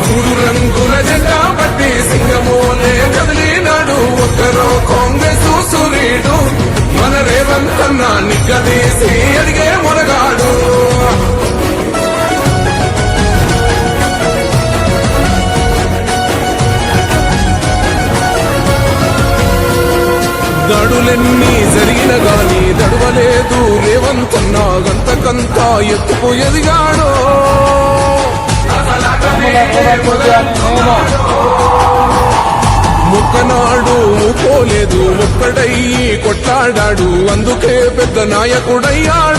మూడు రంగుల జెండా బట్టి సింగమోనే కదిలినాడు ఒక్కరో కాంగ్రెస్ సూర్యుడు మన రేవంత్ అన్న నిగ్గదీసి అడిగే మునగాడు దడులెన్ని జరిగిన గాని దడవలేదు రేవంతన్నా గంతకంతా ఎత్తుకు ఎదిగాడో. ముక్కనాడు పోలేదు ఒక్కడయ్యి కొట్లాడాడు అందుకే పెద్ద నాయకుడయ్యాడు.